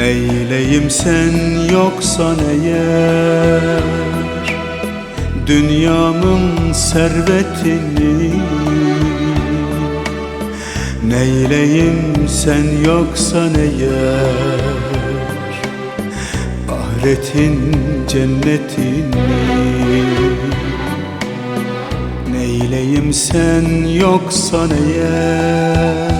Neyleyim sen yoksan eğer Dünyamın servetini. Neyleyim sen yoksan eğer Ahiretin cennetini. Neyleyim sen yoksan eğer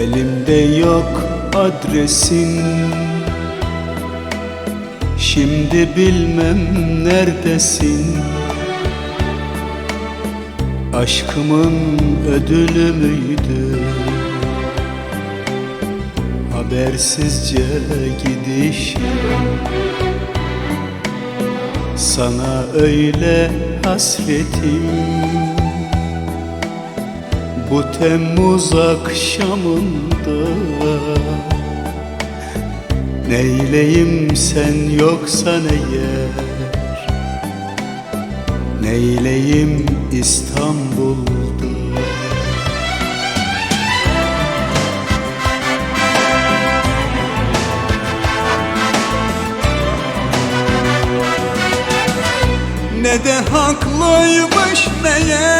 Elimde yok adresin. Şimdi bilmem neredesin. Aşkımın ödülü müydü? Habersizce gidişim. Sana öyle hasretim bu Temmuz akşamında Neyleyim sen yoksan eğer Neyleyim İstanbul'da? Ne de haklıymış meğer